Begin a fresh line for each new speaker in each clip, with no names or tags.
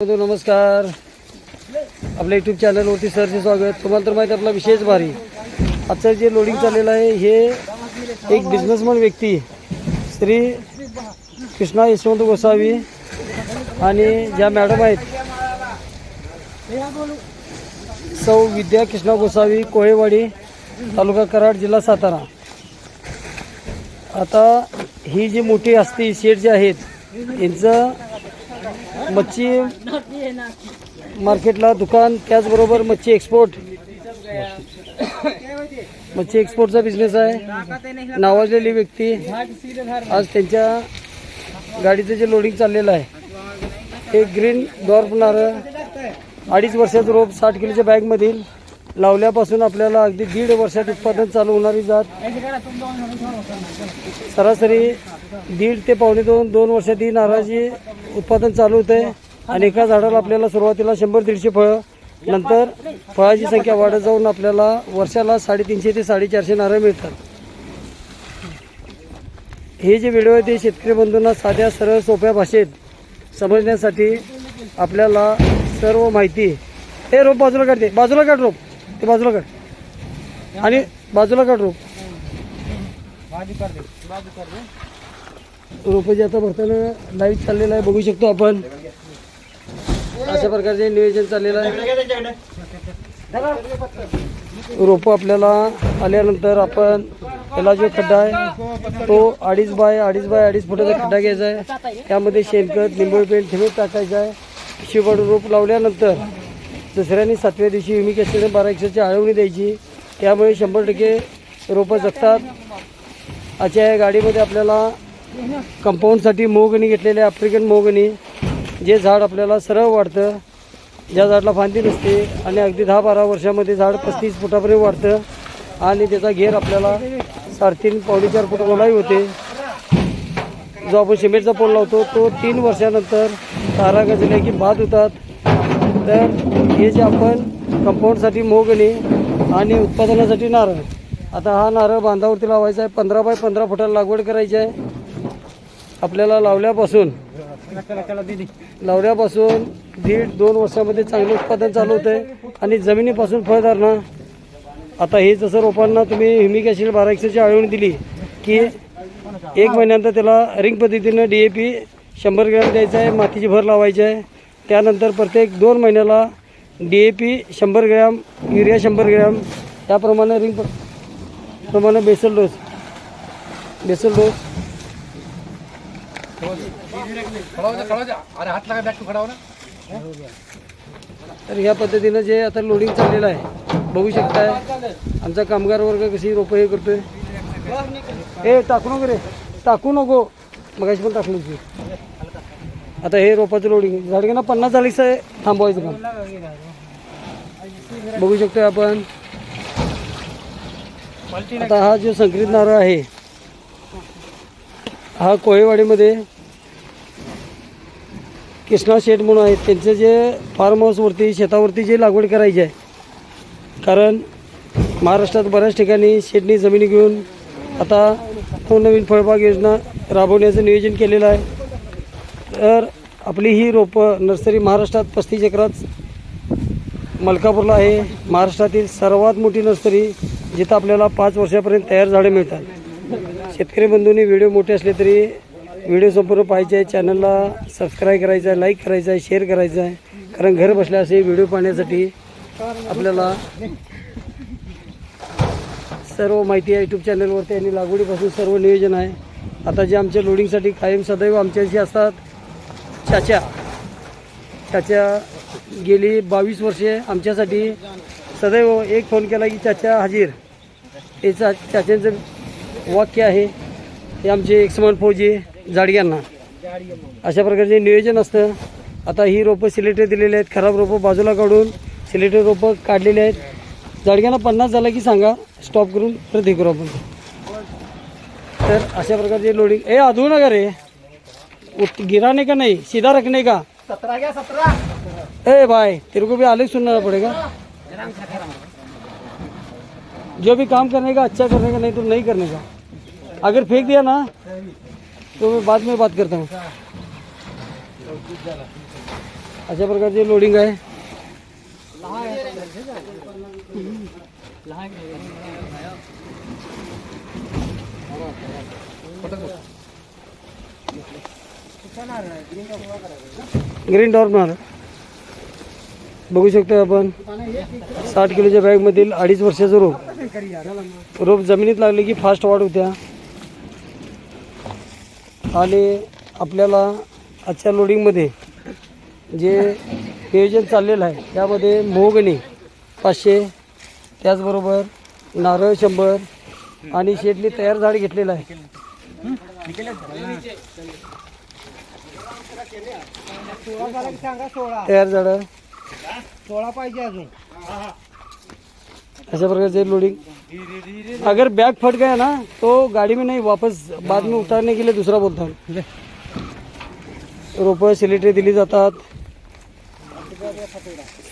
Hello नमस्कार. आपल्या YouTube चॅनलवरती सरचे स्वागत. तुम्हाला तर माहिती आपला विशेष भारी. आजचं जे लोडिंग चाललेलं आहे हे एक बिझनेसमॅन व्यक्ती श्री कृष्णा यशवंत गोसावी आणि ज्या मॅडम आहेत सौ विद्या कृष्णा गोसावी कोळेवाडी तालुका कराड जिल्हा सातारा. आता ही जी मोठी असती शेठ जे आहेत यांचं मच्छी मार्केटला दुकान त्याचबरोबर मच्छी एक्सपोर्ट मच्छी एक्सपोर्टचा बिझनेस आहे. नावाजलेली व्यक्ती आज त्यांच्या गाडीचं जे लोडिंग चाललेलं आहे हे ग्रीन डॉर्फ नारळ अडीच वर्षाचं रोप साठ किलोच्या बॅगमधील लावल्यापासून आपल्याला अगदी दीड वर्षात उत्पादन चालू होणारी जात. सरासरी दीड ते पावणे दोन दोन वर्षात ही नारळाची उत्पादन चालू होते आणि एका झाडाला आपल्याला सुरुवातीला शंभर दीडशे फळं नंतर फळाची संख्या वाढत जाऊन आपल्याला वर्षाला साडेतीनशे ते साडेचारशे नारळ मिळतात. हे जे व्हिडिओ आहे ते शेतकरी बंधूंना साध्या सरळ सोप्या भाषेत समजण्यासाठी आपल्याला सर्व माहिती हे रोप बाजूला काढते बाजूला काढ रोप. ते बाजूला काढ. आणि बाजूला काढ रोप. रोपं जे आता भरताना लाईव्ह चाललेलं आहे बघू शकतो आपण. अशा प्रकारचे नियोजन चाललेलं आहे. रोपं आपल्याला आल्यानंतर आपण त्याला जो खड्डा आहे तो अडीच बाय अडीच बाय अडीच फुटाचा खड्डा घ्यायचा आहे. त्यामध्ये शेणखत लिंबोळी पेंट ठेवीत टाकायचं आहे. शिवड रोप लावल्यानंतर दुसऱ्याने सातव्या दिवशी युमिक ॲसिड बारा एकशेची आळवणी द्यायची. त्यामुळे शंभर टक्के रोपं जगतात. अशा या गाडीमध्ये आपल्याला कंपाऊंडसाठी मोगणी घेतलेले आफ्रिकन मोगणी. जे झाड आपल्याला सरळ वाढतं ज्या झाडाला फांदी नसते आणि अगदी दहा बारा वर्षामध्ये झाड पस्तीस फुटापर्यंत वाढतं आणि त्याचा घेर आपल्याला साडेतीन पावणे चार फूट गोलाई होते. जो आपण सिमेंटचा पोल लावतो तो तीन वर्षानंतर तारा गजल्या की बाद होतात. तर हे जे आपण कंपाऊंडसाठी मोगणी आणि उत्पादनासाठी नारळ. आता हा नारळ बांधावरती लावायचा आहे. पंधरा बाय पंधरा फुटाला लागवड करायची आहे. आपल्याला लावल्यापासून लावल्यापासून दीड दोन वर्षामध्ये चांगलं उत्पादन चालू होतं आहे आणि जमिनीपासून फळधारणा आता हे जसं रोपांना तुम्ही ह्युमिक ॲसिड बारा एकशेची आळवणी दिली की एक महिन्यानंतर त्याला रिंग पद्धतीनं डी ए पी शंभर ग्रॅम द्यायचं आहे. मातीची भर लावायची आहे. त्यानंतर प्रत्येक दोन महिन्याला डी ए पी शंभर ग्रॅम युरिया शंभर ग्रॅम त्याप्रमाणे रिंग प्रमाणे बेसल डोस. Basal dose. तर ह्या पद्धतीनं जे आता लोडिंग चाललेलं आहे बघू शकताय आमचा कामगार वर्ग कशी रोपं हे करतोय. ए टाकू नको रे. टाकू नको. मगाशी पण टाकलो आता हे रोपाचं लोडिंग झाडग्यांना पन्नास चाळीस आहे थांबवायचं काम. बघू शकतोय आपण. आता हा जो संकरित नारळ आहे हा कोळेवाडीमध्ये कृष्णा शेठ म्हणून आहेत. त्यांचं जे फार्म हाऊसवरती शेतावरती जे लागवड करायची आहे कारण महाराष्ट्रात बऱ्याच ठिकाणी शेतनी जमिनी घेऊन आता नवनवीन फळबाग योजना राबवण्याचं नियोजन केलेलं आहे. तर आपली ही रोपं नर्सरी महाराष्ट्रात पस्तीस एकरात मलकापूरला आहे. महाराष्ट्रातील सर्वात मोठी नर्सरी जिथं आपल्याला पाच वर्षापर्यंत तयार झाडे मिळतात. शेतकरी बंधूंनी व्हिडिओ मोठे असले तरी व्हिडिओ संपूर्ण पाहायचे आहे. चॅनलला सबस्क्राईब करायचं आहे लाईक करायचं आहे शेअर करायचं आहे. कारण घर बसल्या असे व्हिडिओ पाहण्यासाठी आपल्याला सर्व माहिती आहे. यूट्यूब चॅनलवरती आणि लागवडीपासून सर्व नियोजन आहे. आता जे आमच्या लोडिंगसाठी कायम सदैव आमच्याशी असतात. चाच्या चाच्या गेली बावीस वर्षे आमच्यासाठी सदैव एक फोन केला की चाचा हजीर. हे चा चाच्यांचं वाक्य आहे हे आमचे एकसमान फौजी जाडग्यांना. अशा प्रकारचे नियोजन असतं. आता ही रोपं सिलेक्टर दिलेली आहेत खराब रोपं बाजूला काढून सिलेक्टर रोपं काढलेली आहेत. जाडग्यांना पन्नास झाला की सांगा स्टॉप करून परत हे करू आपण. तर अशा प्रकारचे लोडिंग ए आधू नका रे उठ गिराने का नहीं सीधा रखने का। ए भाई तेरे को भी अलग सुनना पड़ेगा। जो भी काम करने का अच्छा करने का नहीं तो नहीं करने का। अगर फेंक दिया ना तो मैं बाद में बात करता हूँ। अशा प्रकारचे लोडिंग आहे ग्रीन डॉर्मर बघू शकतो आपण साठ किलोच्या बॅगमधील अडीच वर्षाचं रोप रोप जमिनीत लागले की फास्ट वाढ होत्या. आणि आपल्याला आजच्या लोडिंगमध्ये जे नियोजन चाललेलं आहे त्यामध्ये मोगणी पाचशे त्याचबरोबर नारळ शंभर आणि शेटली तयार झाड घेतलेलं आहे.
सोळा झाला की सांगा सोळा.
तयार झाडं
सोळा पाहिजे अजून.
ऐसा प्रकार से लोडिंग अगर बैग फट गया ना तो गाड़ी में नहीं वापस बाद में उतारने के लिए दूसरा बोलता हूँ. रोपं सिलेटरी दिली जातात.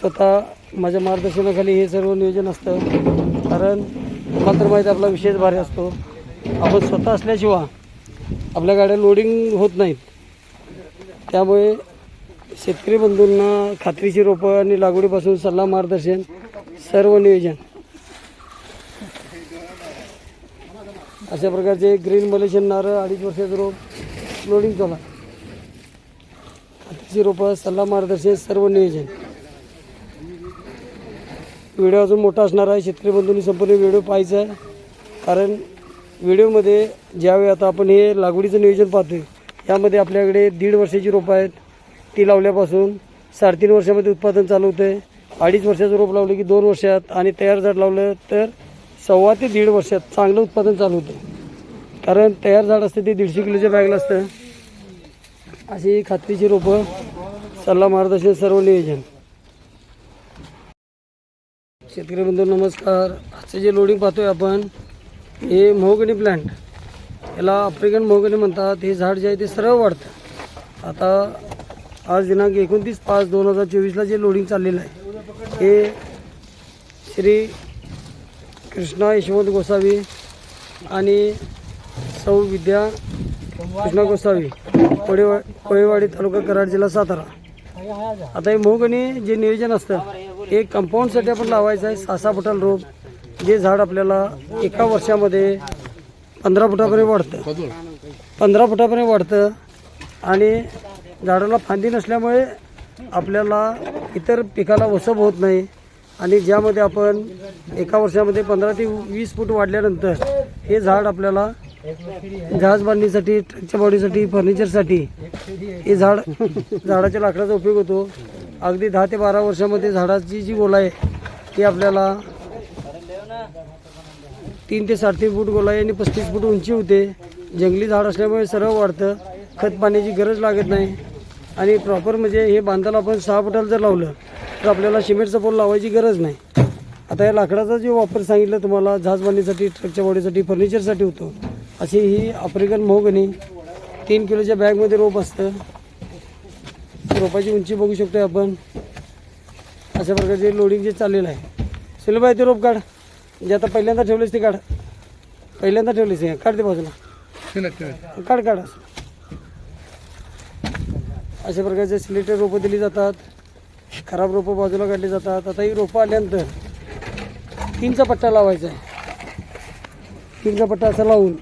स्वतः माझ्या मार्गदर्शनाखाली हे सर्व नियोजन असतं. कारण तुम्हाला तर माहिती आपला विषयच भारी असतो. आपण स्वतः असल्याशिवाय आपल्या गाड्या लोडिंग होत नाहीत. त्यामुळे शेतकरी बंधूंना खात्रीची रोपं आणि लागवडीपासून सल्ला मार्गदर्शन सर्व नियोजन. अशा प्रकारचे ग्रीन मलेशियन नारळ अडीच वर्षाचं रोप लोडिंग चालू आहे. खात्रीची रोपं सल्ला मार्गदर्शन सर्व नियोजन. व्हिडिओ अजून मोठा असणार आहे. शेतकरी बंधूंनी संपूर्ण व्हिडिओ पाहायचा आहे. कारण व्हिडिओमध्ये ज्यावेळी आता आपण हे लागवडीचं नियोजन पाहतोय यामध्ये आपल्याकडे दीड वर्षाची रोपं आहेत. ती लावल्यापासून साडेतीन वर्षामध्ये उत्पादन चालू होते अडीच वर्षाचं रोप लावलं की दोन वर्षात आणि तयार झाड लावलं तर सव्वा ते दीड वर्षात चांगलं उत्पादन चालू होतं कारण तयार झाड असतं ते दीडशे किलोच्या बॅगला असतं. अशी खात्रीची रोपं सल्ला मार्गदर्शन सर्व नियोजन. शेतकरी बंधू नमस्कार. आजचं जे लोडिंग पाहतोय आपण हे मोहगणी प्लांट याला आफ्रिकन मोगनी म्हणतात हे झाड जे आहे ते सरळ वाढतं. आता आज दिनांक एकोणतीस पाच दोन हजार चोवीसला जे लोडिंग चाललेलं आहे हे श्री कृष्णा यशवंत गोसावी आणि सौ विद्या कृष्णा गोसावी कोळेवा कोळेवाडी तालुका कराड जिल्हा सातारा. आता हे मोगणी जे नियोजन असतं हे कंपाऊंडसाठी आपण लावायचं आहे सासा बटल रोप. जे झाड आपल्याला एका वर्षामध्ये पंधरा फुटापर्यंत वाढतं. पंधरा फुटापर्यंत वाढतं. आणि झाडाला फांदी नसल्यामुळे आपल्याला इतर पिकाला वसब होत नाही. आणि ज्यामध्ये आपण एका वर्षामध्ये पंधरा ते वीस फूट वाढल्यानंतर हे झाड आपल्याला जहाज बांधणीसाठी ट्रकच्या बॉडीसाठी फर्निचरसाठी हे झाड झाडाच्या लाकडाचा उपयोग होतो. अगदी दहा ते बारा वर्षामध्ये झाडाची जी गोला आहे ती आपल्याला तीन ते साडेतीन फूट गोलाई आणि पस्तीस फूट उंची होते. जंगली झाड असल्यामुळे सरळ वाढतं. खत पाण्याची गरज लागत नाही. आणि प्रॉपर म्हणजे हे बांधायला आपण सहा फुटाला जर लावलं तर आपल्याला सिमेंटचा पोल लावायची गरज नाही. आता या लाकडाचा जो वापर सांगितलं तुम्हाला जहाज बांधणीसाठी ट्रकच्या बॉडीसाठी फर्निचरसाठी होतो. अशी ही आफ्रिकन मोहगणी तीन किलोच्या बॅगमध्ये रोप असतं. रोपाची उंची बघू शकतो आपण. अशा प्रकारचे लोडिंग जे चाललेलं आहे. सुलभाई ते रोप काढ. जे आता पहिल्यांदा ठेवलेस ते काढ. पहिल्यांदा ठेवलेस ते काढ ते बाजूला. काढ काढ. अशा प्रकारचे सिलेक्टेड रोपं दिली जातात. खराब रोपं बाजूला काढली जातात. आता ही रोपं आल्यानंतर तीनचा पट्टा लावायचा आहे. तीनचा पट्टा असा लावून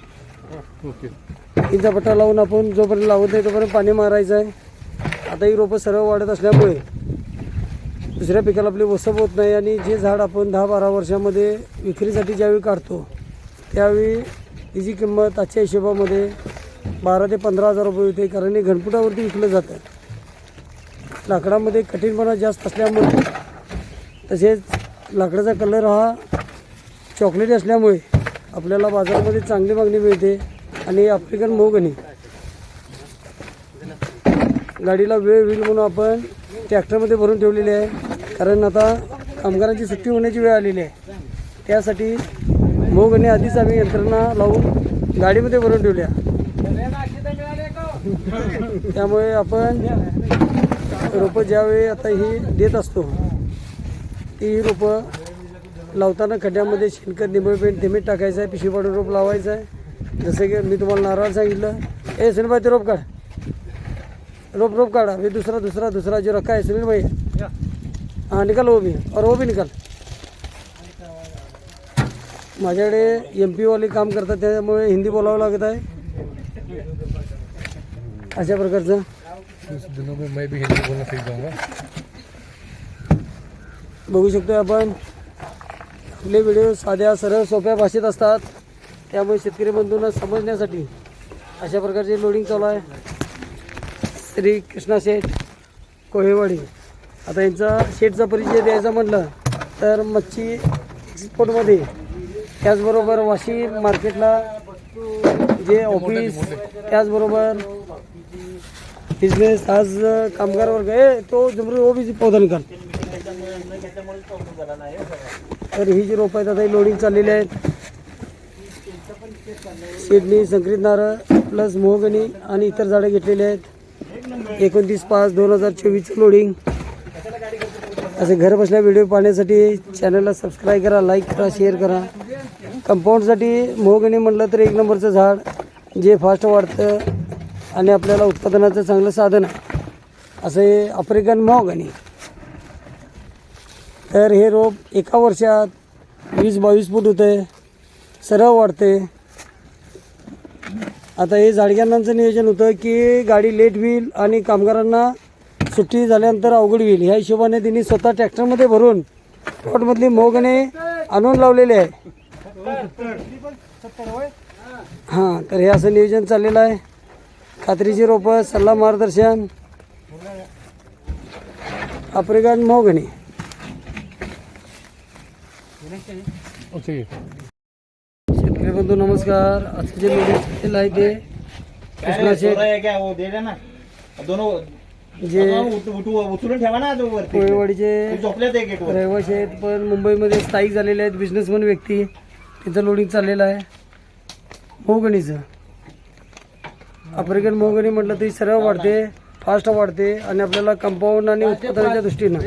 तीनचा पट्टा लावून आपण जोपर्यंत लावत नाही तोपर्यंत पाणी मारायचं आहे. आता ही रोपं सरळ वाढत असल्यामुळे दुसऱ्या पिकाला आपली वसप होत नाही आणि जे झाड आपण दहा बारा वर्षामध्ये विक्रीसाठी ज्यावेळी काढतो त्यावेळी तिची किंमत आजच्या हिशोबामध्ये बारा ते पंधरा हजार रुपये होते कारण हे घनपुटावरती विकलं जातं. लाकडामध्ये कठीणपणा जास्त असल्यामुळे तसेच लाकडाचा कलर हा चॉकलेटी असल्यामुळे आपल्याला बाजारामध्ये चांगली मागणी मिळते आणि आफ्रिकन मोगणी गाडीला वेळ होईल म्हणून आपण ट्रॅक्टरमध्ये भरून ठेवलेली आहे. कारण आता कामगारांची सुट्टी होण्याची वेळ आलेली आहे. त्यासाठी मोगणी आधीच आम्ही यंत्रणा लावून गाडीमध्ये भरून ठेवल्या. त्यामुळे आपण रोपं ज्यावेळी आता ही देत असतो ती ही रोपं लावताना खड्ड्यामध्ये शेणखत निंबळ पेंट थेमेट टाकायचं आहे पिशवी पाडून रोप लावायचं आहे. जसं की मी तुम्हाला नारळ सांगितलं. ए सुनबाई ते रोप काढ. रोप रोप काढा. मी दुसरा दुसरा दुसरा जो रखा आहे सुनील भैया हाँ निकाल वो भी और वो भी निकाल। माझ्याकडे एम पीवाले काम करतात त्याच्यामुळे हिंदी बोलावं लागत आहे. अशा प्रकारचं. बघू शकतो आपण. आपले व्हिडिओ साध्या सरळ सोप्या भाषेत असतात. त्यामुळे शेतकरी बंधूंना समजण्यासाठी अशा प्रकारचे लोडिंग चालू आहे. श्री कृष्णा शेठ कोहेवाडी. आता यांचा शेटचा परिचय द्यायचा म्हटलं तर मच्छी एक्सपोर्टमध्ये त्याचबरोबर वाशी मार्केटला जे ऑफिस त्याचबरोबर बिझनेस आज कामगार वर्ग आहे तो जबरी वो भी कर तर ही जी रोपं आहेत आता ही लोडिंग चाललेली आहेत. सिडनी संकरित नारळ प्लस मोहगणी आणि इतर झाडं घेतलेली आहेत. एकोणतीस पाच दोन हजार चोवीसचं लोडिंग असे घर बसल्या व्हिडिओ पाहण्यासाठी चॅनलला सबस्क्राईब करा लाईक करा शेअर करा. कंपाऊंडसाठी मोहगणी म्हटलं तर एक नंबरचं झाड जे फास्ट वाढतं आणि आपल्याला उत्पादनाचं चांगलं साधन आहे. असं हे आफ्रिकन मोहगणी तर हे रोप एका वर्षात वीस बावीस फूट होते सरळ वाढते आता हे झाडग्यांनाचं नियोजन होतं की गाडी लेट होईल आणि कामगारांना सुट्टी झाल्यानंतर अवघड होईल. ह्या हिशोबाने त्यांनी स्वतः ट्रॅक्टरमध्ये भरून प्लॉटमधली मोगणे आणून लावलेले आहे. हां तर हे असं नियोजन चाललेलं आहे. खात्रीची रोपं सल्ला मार्गदर्शन. आफ्रिकन मोगणी. शेतकरी बंधू नमस्कार. आजचे जे व्हिडिओ आहे ते कृष्णा शेठ.
दोन
जे
उचलून ठेवा ना
कोळेवाडीचे. रहिवासी आहेत पण मुंबईमध्ये स्थायिक झालेले आहेत बिझनेसमन व्यक्ती. त्यांचं लोडिंग चाललेलं आहे. मोहगणीचं. आफ्रिकन मोहगणी म्हटलं तरी सरळ वाढते फास्ट वाढते आणि आपल्याला कंपाऊंड आणि उत्पादनाच्या दृष्टीनं.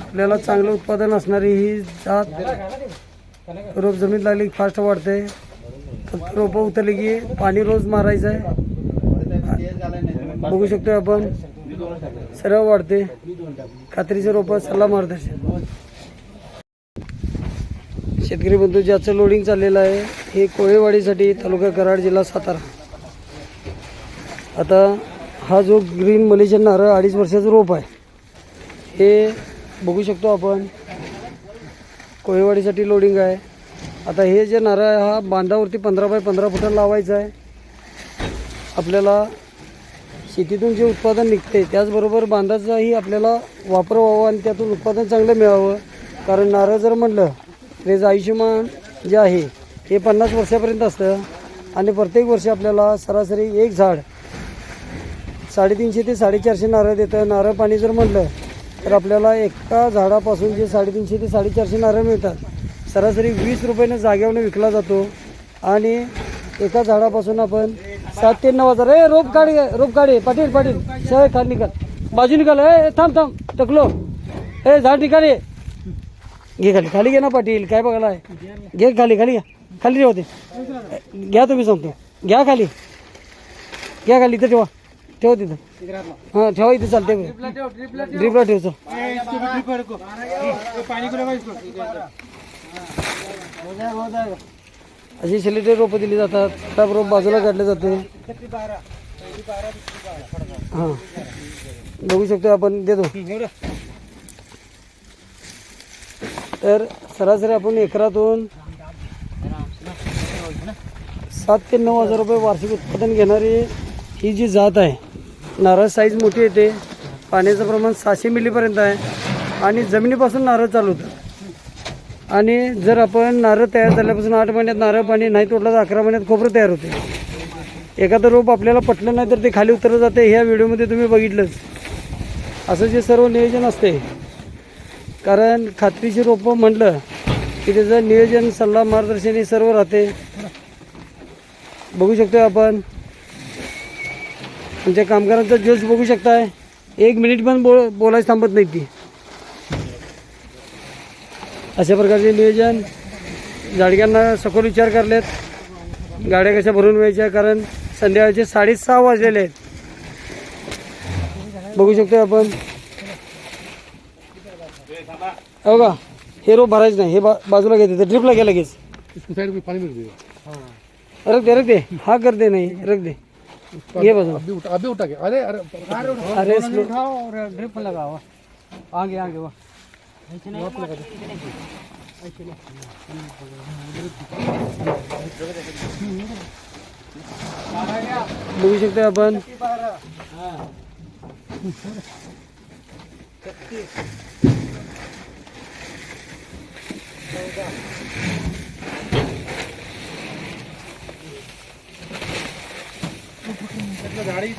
आपल्याला चांगलं उत्पादन असणारी ही जात रोप जमीन लागली फास्ट वाढते. रोपं उतरली की पाणी रोज मारायचं आहे. बघू शकतो आपण. सर्व वाढते. कात्रीचं रोपं सल्ला मार्गदर्शन. शेतकरी बंधू ज्याचं लोडिंग चाललेलं आहे हे कोळेवाडीसाठी तालुका कराड जिल्हा सातारा. आता हा जो ग्रीन मलेशियन नारळ अडीच वर्षाचं रोप आहे हे बघू शकतो आपण. कोळेवाडीसाठी लोडिंग आहे. आता हे जे नारळ आहे हा बांधावरती पंधरा बाय पंधरा फुटात लावायचा आहे. आपल्याला शेतीतून जे उत्पादन निघते त्याचबरोबर बांधाचाही आपल्याला वापर व्हावा आणि त्यातून उत्पादन चांगलं मिळावं. कारण नारळ जर म्हटलं तर आयुष्यमान जे आहे हे पन्नास वर्षापर्यंत असतं आणि प्रत्येक वर्षी आपल्याला सरासरी एक झाड साडेतीनशे ते साडेचारशे नारळ देतं. नारळ पाणी जर म्हटलं तर आपल्याला एका झाडापासून जे साडेतीनशे ते साडेचारशे नारळ मिळतात सरासरी वीस रुपयानं जाग्यावरनं विकला जातो. आणि एका झाडापासून आपण सात ते नऊ हजार. ए रोप गाडी रोप गाडी. पाटील पाटील. सह खाली निकाल बाजू निकाल ए थांब थांब. टकलो ए झाड निकाले घे खाली. खाली घे ना पाटील. काय बघायला आहे घे खाली खाली घ्या. खाली ठेवा ते. घ्या तुम्ही सांगतो. घ्या खाली. घ्या खाली. इथं ठेवा. ठेवा तिथं. हां ठेवा इथं. चालते ड्रिपला ठेवतो अशी सिलेटेड रोपं दिली जातात. त्या रोप बाजूला काढले जाते हां. बघू शकतो आपण देतो. तर सरासरी आपण एकरातून सात ते नऊ हजार रुपये वार्षिक उत्पादन घेणारी ही जी जात आहे नारळ साईज मोठी येते. पाण्याचं प्रमाण सहाशे मिलीपर्यंत आहे. आणि जमिनीपासून नारळ चालू होतं. आणि जर आपण नारळ तयार झाल्यापासून आठ महिन्यात नारळ पाणी नाही तोडलं तर अकरा महिन्यात खोबरं तयार होते. एखादं रोप आपल्याला पटलं नाही तर ते खाली उतरलं जाते. ह्या व्हिडिओमध्ये तुम्ही बघितलंच. असं जे सर्व नियोजन असते. कारण खात्रीची रोपं म्हटलं की त्याचं नियोजन सल्ला मार्गदर्शन हे सर्व राहते. बघू शकतो आपण. तुमच्या कामगारांचा जोश बघू शकताय. एक मिनिट पण बोल बोलायचं थांबत नाही ती. अशा प्रकारचे नियोजन. जाडग्यांना सखोल विचार करलेत. गाड्या कशा भरून व्हायच्या कारण संध्याकाळचे साडेसहा वाजलेले आहेत. बघू शकतो आपण. हो का? हे रोप भरायचं नाही. हे बा बाजूला घेते ड्रिपला गेलं लगेच. रख दे रख दे. हा कर दे नाही. रख दे. ये बाजू
अभी उठा अभी उठा के. अरे अरे.
ड्रिप लगाओ आगे आगे वो.
बघू शकतो आपण
गाड़ी